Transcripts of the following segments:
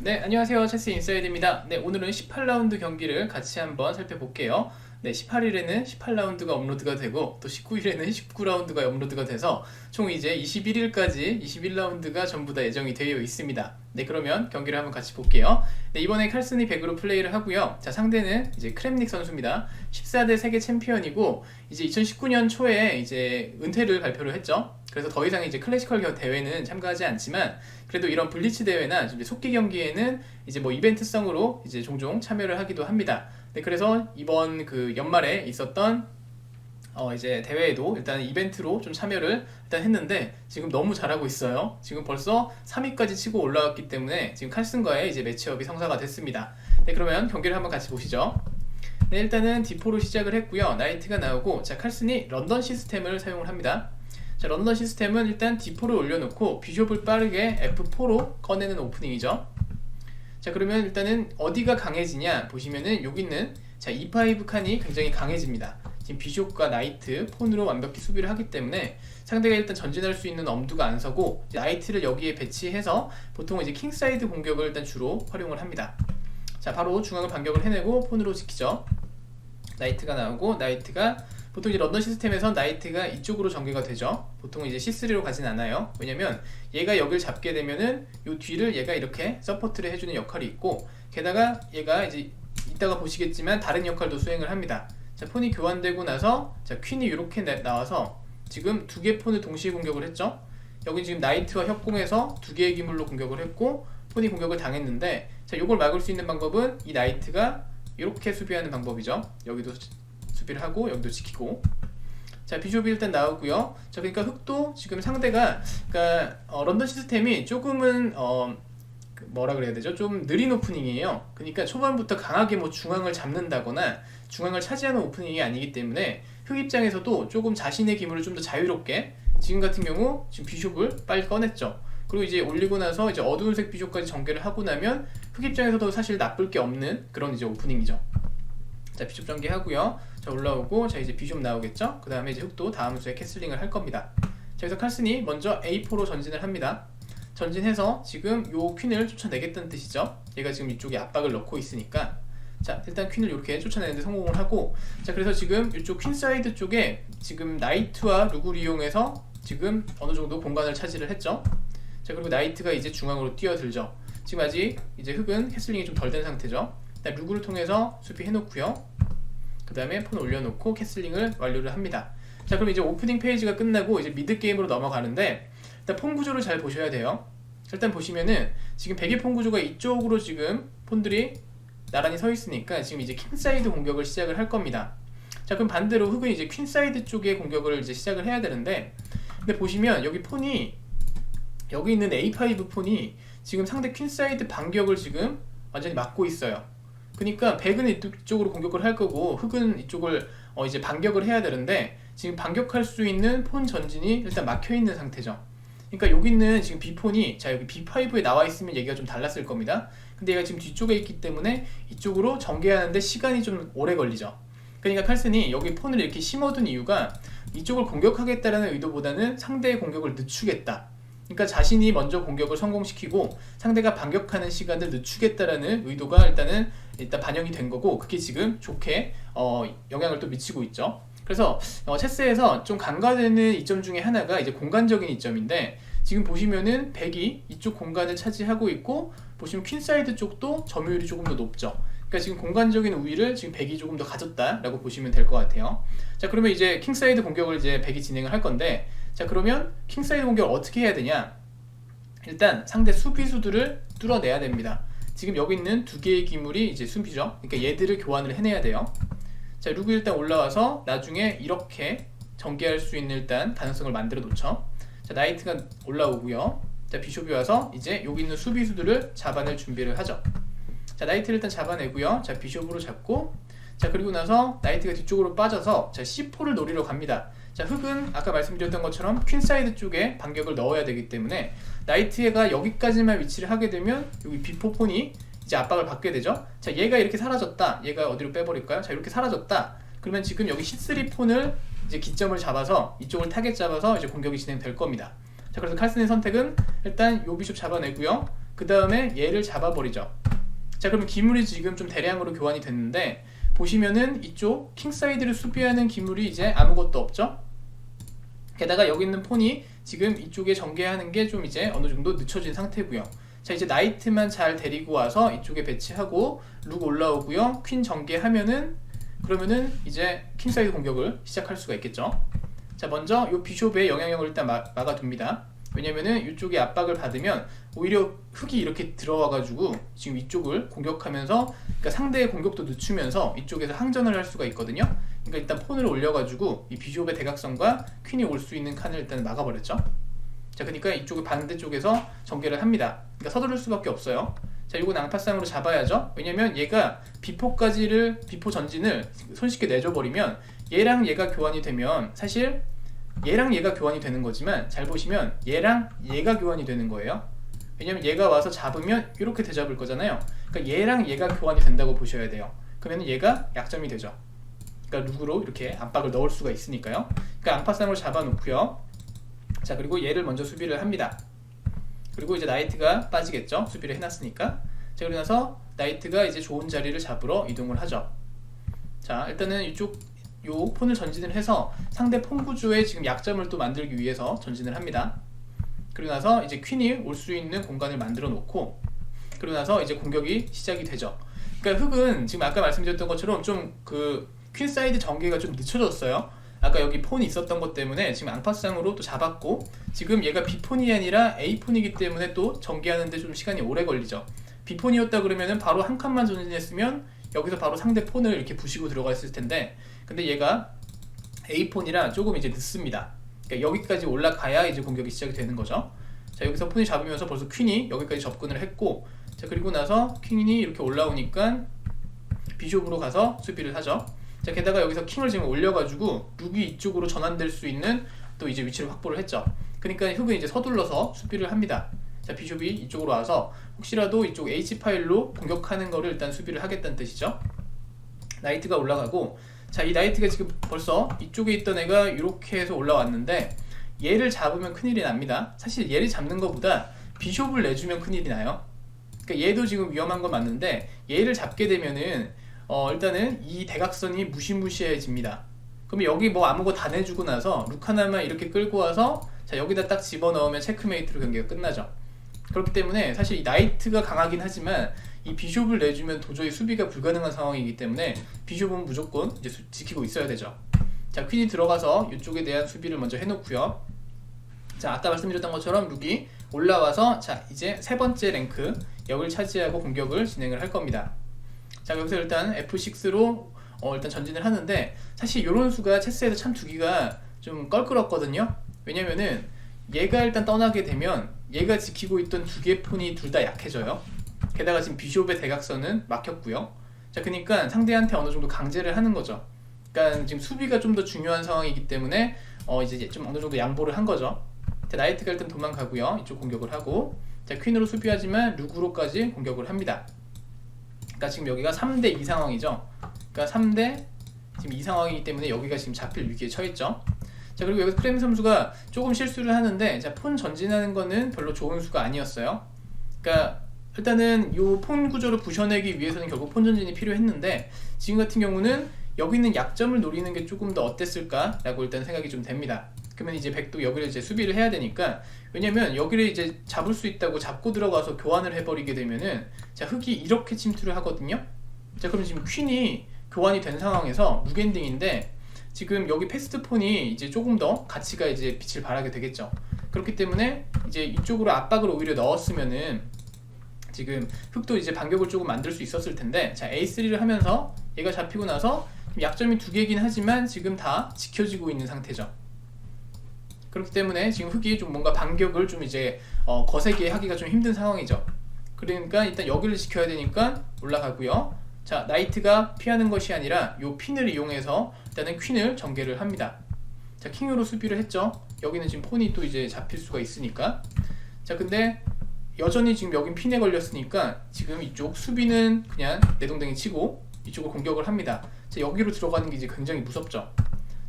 네, 안녕하세요. 체스 인사이드입니다. 네, 오늘은 18라운드 경기를 같이 한번 살펴볼게요. 네, 18일에는 18라운드가 업로드가 되고 또 19일에는 19라운드가 업로드가 돼서 총 이제 21일까지 21라운드가 전부 다 예정이 되어 있습니다. 네, 그러면 경기를 한번 같이 볼게요. 네, 이번에 칼슨이 100으로 플레이를 하고요. 자, 상대는 이제 크렘닉 선수입니다. 14대 세계 챔피언이고 이제 2019년 초에 이제 은퇴를 발표를 했죠. 그래서 더 이상 이제 클래시컬 겨- 대회는 참가하지 않지만 그래도 이런 블리츠 대회나 이제 속기 경기에는 이제 뭐 이벤트성으로 이제 종종 참여를 하기도 합니다. 네, 그래서 이번 그 연말에 있었던 어 이제 대회에도 일단 이벤트로 좀 참여를 일단 했는데 지금 너무 잘하고 있어요. 지금 벌써 3위까지 치고 올라왔기 때문에 지금 칼슨과의 이제 매치업이 성사가 됐습니다. 네, 그러면 경기를 한번 같이 보시죠. 네, 일단은 D4로 시작을 했고요. 나이트가 나오고 자, 칼슨이 런던 시스템을 사용을 합니다. 자, 런던 시스템은 일단 D4를 올려놓고 비숍을 빠르게 F4로 꺼내는 오프닝이죠. 자, 그러면 일단은 어디가 강해지냐 보시면은 여기 있는 자, E5 칸이 굉장히 강해집니다. 지금 비숍과 나이트 폰으로 완벽히 수비를 하기 때문에 상대가 일단 전진할 수 있는 엄두가 안 서고 나이트를 여기에 배치해서 보통 이제 킹사이드 공격을 일단 주로 활용을 합니다. 자, 바로 중앙을 반격을 해내고 폰으로 지키죠. 나이트가 나오고 나이트가 보통 이제 런던 시스템에선 나이트가 이쪽으로 전개가 되죠. 보통 이제 C3로 가진 않아요. 왜냐면 얘가 여기를 잡게 되면은 요 뒤를 얘가 이렇게 서포트를 해주는 역할이 있고 게다가 얘가 이제 이따가 보시겠지만 다른 역할도 수행을 합니다. 자 폰이 교환되고 나서 자 퀸이 이렇게 나- 나와서 지금 두 개 폰을 동시에 공격을 했죠. 여기 지금 나이트와 협공해서 두 개의 기물로 공격을 했고 폰이 공격을 당했는데 자 이걸 막을 수 있는 방법은 이 나이트가 이렇게 수비하는 방법이죠. 여기도 수- 수비를 하고 여기도 지키고 자 비숍이 일단 나오고요. 자 그러니까 흑도 지금 상대가 그러니까 어, 런던 시스템이 조금은 어그 뭐라 그래야 되죠? 좀 느린 오프닝이에요. 그러니까 초반부터 강하게 뭐 중앙을 잡는다거나 중앙을 차지하는 오프닝이 아니기 때문에 흑 입장에서도 조금 자신의 기물을 좀 더 자유롭게 지금 같은 경우 지금 비숍을 빨리 꺼냈죠. 그리고 이제 올리고 나서 이제 어두운 색 비숍까지 전개를 하고 나면 흑 입장에서도 사실 나쁠 게 없는 그런 이제 오프닝이죠. 자 비숍 전개하고요. 자 올라오고 자 이제 비숍 나오겠죠. 그 다음에 이제 흑도 다음 수에 캐슬링을 할 겁니다. 자 그래서 칼슨이 먼저 A4로 전진을 합니다. 전진해서 지금 요 퀸을 쫓아내겠다는 뜻이죠. 얘가 지금 이쪽에 압박을 넣고 있으니까 자 일단 퀸을 이렇게 쫓아내는데 성공을 하고 자 그래서 지금 이쪽 퀸 사이드 쪽에 지금 나이트와 룩을 이용해서 지금 어느 정도 공간을 차지를 했죠. 자 그리고 나이트가 이제 중앙으로 뛰어들죠. 지금 아직 이제 흑은 캐슬링이 좀 덜 된 상태죠. 일단 룩을 통해서 수비해 놓고요. 그 다음에 폰 올려놓고 캐슬링을 완료를 합니다. 자 그럼 이제 오프닝 페이지가 끝나고 이제 미드 게임으로 넘어가는데 일단 폰 구조를 잘 보셔야 돼요. 일단 보시면은 지금 백의 폰 구조가 이쪽으로 지금 폰들이 나란히 서 있으니까 지금 이제 킹 사이드 공격을 시작을 할 겁니다. 자 그럼 반대로 흑은 이제 퀸 사이드 쪽에 공격을 이제 시작을 해야 되는데 근데 보시면 여기 폰이 여기 있는 A5 폰이 지금 상대 퀸 사이드 반격을 지금 완전히 막고 있어요. 그러니까 백은 이쪽으로 공격을 할 거고 흑은 이쪽을 어 이제 반격을 해야 되는데 지금 반격할 수 있는 폰 전진이 일단 막혀 있는 상태죠. 그러니까 여기 있는 지금 B폰이 자 여기 B5에 나와 있으면 얘기가 좀 달랐을 겁니다. 근데 얘가 지금 뒤쪽에 있기 때문에 이쪽으로 전개하는데 시간이 좀 오래 걸리죠. 그러니까 칼슨이 여기 폰을 이렇게 심어둔 이유가 이쪽을 공격하겠다라는 의도보다는 상대의 공격을 늦추겠다. 그러니까 자신이 먼저 공격을 성공시키고 상대가 반격하는 시간을 늦추겠다라는 의도가 일단은 일단 반영이 된 거고 그게 지금 좋게 어, 영향을 또 미치고 있죠. 그래서 어, 체스에서 좀 간과되는 이점 중에 하나가 이제 공간적인 이점인데 지금 보시면은 백이 이쪽 공간을 차지하고 있고 보시면 퀸사이드 쪽도 점유율이 조금 더 높죠. 그러니까 지금 공간적인 우위를 지금 백이 조금 더 가졌다라고 보시면 될 것 같아요. 자 그러면 이제 킹사이드 공격을 이제 백이 진행을 할 건데 자 그러면 킹사이드 공격을 어떻게 해야 되냐? 일단 상대 수비수들을 뚫어내야 됩니다. 지금 여기 있는 두 개의 기물이 이제 수비죠. 그러니까 얘들을 교환을 해내야 돼요. 자, 룩이 일단 올라와서 나중에 이렇게 전개할 수 있는 일단 가능성을 만들어 놓죠. 자, 나이트가 올라오고요. 자, 비숍이 와서 이제 여기 있는 수비수들을 잡아낼 준비를 하죠. 자, 나이트를 일단 잡아내고요. 자, 비숍으로 잡고 자, 그리고 나서 나이트가 뒤쪽으로 빠져서 자, C4를 노리러 갑니다. 자, 흑은 아까 말씀드렸던 것처럼 퀸 사이드 쪽에 반격을 넣어야 되기 때문에 나이트가 여기까지만 위치를 하게 되면 여기 비포폰이 이제 압박을 받게 되죠. 자, 얘가 이렇게 사라졌다. 얘가 어디로 빼버릴까요? 자, 이렇게 사라졌다. 그러면 지금 여기 C3 폰을 이제 기점을 잡아서 이쪽을 타겟 잡아서 이제 공격이 진행될 겁니다. 자, 그래서 칼슨의 선택은 일단 요 비숍 잡아내고요. 그 다음에 얘를 잡아버리죠. 자 그러면 기물이 지금 좀 대량으로 교환이 됐는데 보시면은 이쪽 킹사이드를 수비하는 기물이 이제 아무것도 없죠. 게다가 여기 있는 폰이 지금 이쪽에 전개하는 게 좀 이제 어느 정도 늦춰진 상태고요. 자 이제 나이트만 잘 데리고 와서 이쪽에 배치하고 룩 올라오고요. 퀸 전개하면은 그러면은 이제 킹사이드 공격을 시작할 수가 있겠죠. 자 먼저 이 비숍의 영향력을 일단 막, 막아둡니다. 왜냐면은 이쪽에 압박을 받으면 오히려 흙이 이렇게 들어와가지고 지금 이쪽을 공격하면서 그러니까 상대의 공격도 늦추면서 이쪽에서 항전을 할 수가 있거든요. 그러니까 일단 폰을 올려가지고 이 비숍의 대각선과 퀸이 올 수 있는 칸을 일단 막아버렸죠. 자, 그러니까 이쪽의 반대쪽에서 전개를 합니다. 그러니까 서두를 수밖에 없어요. 자, 이거 낭파쌍으로 잡아야죠. 왜냐면 얘가 비포까지를 비포 전진을 손쉽게 내줘 버리면 얘랑 얘가 교환이 되면 사실 얘랑 얘가 교환이 되는 거지만 잘 보시면 얘랑 얘가 교환이 되는 거예요. 왜냐면 얘가 와서 잡으면 이렇게 대잡을 거잖아요. 그러니까 얘랑 얘가 교환이 된다고 보셔야 돼요. 그러면 얘가 약점이 되죠. 그러니까 룩으로 이렇게 압박을 넣을 수가 있으니까요. 그러니까 안파쌍으로 잡아놓고요. 자 그리고 얘를 먼저 수비를 합니다. 그리고 이제 나이트가 빠지겠죠. 수비를 해놨으니까. 자 그러고 나서 나이트가 이제 좋은 자리를 잡으러 이동을 하죠. 자 일단은 이쪽 요 폰을 전진을 해서 상대 폰 구조의 지금 약점을 또 만들기 위해서 전진을 합니다. 그리고 나서 이제 퀸이 올 수 있는 공간을 만들어 놓고 그리고 나서 이제 공격이 시작이 되죠. 그러니까 흑은 지금 아까 말씀드렸던 것처럼 좀 그 퀸 사이드 전개가 좀 늦춰졌어요. 아까 여기 폰이 있었던 것 때문에 지금 앙파쌍으로 또 잡았고 지금 얘가 B폰이 아니라 A폰이기 때문에 또 전개하는데 좀 시간이 오래 걸리죠. B폰이었다 그러면은 바로 한 칸만 전진했으면 여기서 바로 상대 폰을 이렇게 부시고 들어갔을 텐데 근데 얘가 A폰이라 조금 이제 늦습니다. 그러니까 여기까지 올라가야 이제 공격이 시작이 되는 거죠. 자 여기서 폰이 잡으면서 벌써 퀸이 여기까지 접근을 했고 자 그리고 나서 퀸이 이렇게 올라오니까 비숍으로 가서 수비를 하죠. 자 게다가 여기서 킹을 지금 올려가지고 룩이 이쪽으로 전환될 수 있는 또 이제 위치를 확보를 했죠. 그러니까 흑은 이제 서둘러서 수비를 합니다. 자 비숍이 이쪽으로 와서 혹시라도 이쪽 H 파일로 공격하는 거를 일단 수비를 하겠다는 뜻이죠. 나이트가 올라가고 자 이 나이트가 지금 벌써 이쪽에 있던 애가 이렇게 해서 올라왔는데 얘를 잡으면 큰일이 납니다. 사실 얘를 잡는 것보다 비숍을 내주면 큰일이 나요. 그러니까 얘도 지금 위험한 건 맞는데 얘를 잡게 되면은 어 일단은 이 대각선이 무시무시해집니다. 그럼 여기 뭐 아무거 다 내주고 나서 룩 하나만 이렇게 끌고 와서 자 여기다 딱 집어넣으면 체크메이트로 경기가 끝나죠. 그렇기 때문에 사실 이 나이트가 강하긴 하지만 이 비숍을 내주면 도저히 수비가 불가능한 상황이기 때문에 비숍은 무조건 이제 수- 지키고 있어야 되죠. 자 퀸이 들어가서 이쪽에 대한 수비를 먼저 해놓고요. 자 아까 말씀드렸던 것처럼 룩이 올라와서 자 이제 세 번째 랭크 역을 차지하고 공격을 진행을 할 겁니다. 자 여기서 일단 F6로 어, 일단 전진을 하는데 사실 이런 수가 체스에서 참 두기가 좀 껄끄럽거든요. 왜냐면은 얘가 일단 떠나게 되면 얘가 지키고 있던 두개 폰이 둘 다 약해져요. 게다가 지금 비숍의 대각선은 막혔고요. 자 그러니까 상대한테 어느 정도 강제를 하는 거죠. 그러니까 지금 수비가 좀 더 중요한 상황이기 때문에 어 이제 좀 어느 정도 양보를 한 거죠. 자 나이트가 일단 도망가고요. 이쪽 공격을 하고 자 퀸으로 수비하지만 룩으로까지 공격을 합니다. 그러니까 지금 여기가 3대 2 상황이죠. 그러니까 3대 지금 이 상황이기 때문에 여기가 지금 잡힐 위기에 처했죠. 자 그리고 여기서 크레미 선수가 조금 실수를 하는데 자폰 전진하는 거는 별로 좋은 수가 아니었어요. 그러니까 일단은 이폰 구조를 부셔내기 위해서는 결국 폰 전진이 필요했는데 지금 같은 경우는 여기 있는 약점을 노리는 게 조금 더 어땠을까라고 일단 생각이 좀 됩니다. 그러면 이제 백도 여기를 이제 수비를 해야 되니까 왜냐면 여기를 이제 잡을 수 있다고 잡고 들어가서 교환을 해버리게 되면은 자 흑이 이렇게 침투를 하거든요. 자 그럼 지금 퀸이 교환이 된 상황에서 무겐딩인데 지금 여기 패스트폰이 이제 조금 더 가치가 이제 빛을 발하게 되겠죠. 그렇기 때문에 이제 이쪽으로 압박을 오히려 넣었으면은 지금 흑도 이제 반격을 조금 만들 수 있었을 텐데 자 A3를 하면서 얘가 잡히고 나서 약점이 두 개긴 하지만 지금 다 지켜지고 있는 상태죠. 그렇기 때문에 지금 흑이 좀 뭔가 반격을 좀 이제 어, 거세게 하기가 좀 힘든 상황이죠. 그러니까 일단 여기를 지켜야 되니까 올라가고요. 자 나이트가 피하는 것이 아니라 요 핀을 이용해서 일단은 퀸을 전개를 합니다. 자 킹으로 수비를 했죠. 여기는 지금 폰이 또 이제 잡힐 수가 있으니까. 자 근데 여전히 지금 여긴 핀에 걸렸으니까 지금 이쪽 수비는 그냥 내동댕이 치고 이쪽으로 공격을 합니다. 자 여기로 들어가는 게 이제 굉장히 무섭죠.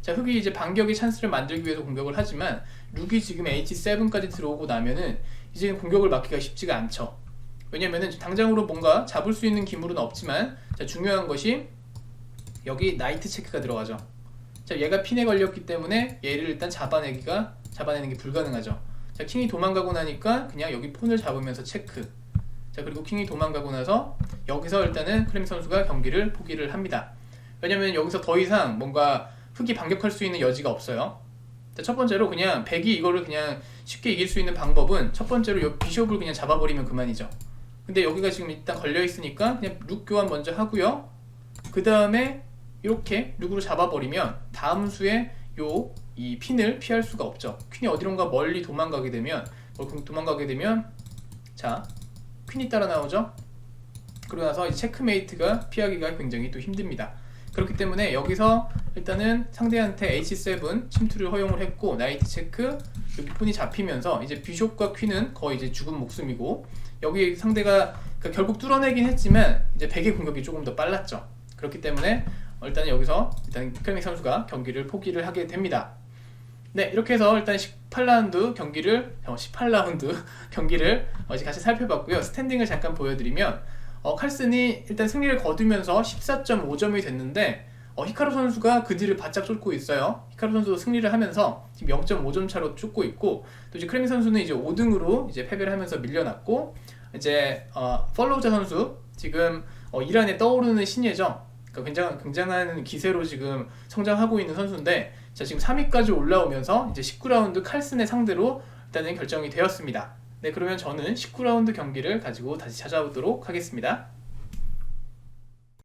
자 흑이 이제 반격의 찬스를 만들기 위해서 공격을 하지만 룩이 지금 H7까지 들어오고 나면은 이제 공격을 막기가 쉽지가 않죠. 왜냐면은 당장으로 뭔가 잡을 수 있는 기물은 없지만 자, 중요한 것이 여기 나이트 체크가 들어가죠. 자, 얘가 핀에 걸렸기 때문에 얘를 일단 잡아내기가 잡아내는 게 불가능하죠. 자, 킹이 도망가고 나니까 그냥 여기 폰을 잡으면서 체크. 자, 그리고 킹이 도망가고 나서 여기서 일단은 크림 선수가 경기를 포기를 합니다. 왜냐면 여기서 더 이상 뭔가 흑이 반격할 수 있는 여지가 없어요. 자, 첫 번째로 그냥 백이 이거를 그냥 쉽게 이길 수 있는 방법은 첫 번째로 요 비숍을 그냥 잡아버리면 그만이죠. 근데 여기가 지금 일단 걸려 있으니까 그냥 룩 교환 먼저 하고요. 그 다음에 이렇게 룩으로 잡아버리면 다음 수에 요 이 핀을 피할 수가 없죠. 퀸이 어디론가 멀리 도망가게 되면 도망가게 되면 자 퀸이 따라 나오죠. 그러고 나서 체크메이트가 피하기가 굉장히 또 힘듭니다. 그렇기 때문에 여기서 일단은 상대한테 H7 침투를 허용을 했고 나이트 체크 여기 폰이 잡히면서 이제 비숍과 퀸은 거의 이제 죽은 목숨이고 여기 상대가 그러니까 결국 뚫어내긴 했지만 이제 백의 공격이 조금 더 빨랐죠. 그렇기 때문에 일단 여기서 일단 크레믹 선수가 경기를 포기를 하게 됩니다. 네 이렇게 해서 일단 18라운드 경기를 어, 18라운드 경기를 어, 이제 같이 살펴봤고요. 스탠딩을 잠깐 보여드리면 어, 칼슨이 일단 승리를 거두면서 14.5점이 됐는데 어, 히카루 선수가 그 뒤를 바짝 쫓고 있어요. 히카루 선수도 승리를 하면서 지금 0.5점 차로 쫓고 있고 또 이제 크레미 선수는 이제 5등으로 이제 패배를 하면서 밀려났고 이제 어, 팔로우자 선수 지금 어, 이란에 떠오르는 신예죠. 그러니까 굉장한 굉장한 기세로 지금 성장하고 있는 선수인데 자 지금 3위까지 올라오면서 이제 19라운드 칼슨의 상대로 일단은 결정이 되었습니다. 네 그러면 저는 19라운드 경기를 가지고 다시 찾아오도록 하겠습니다.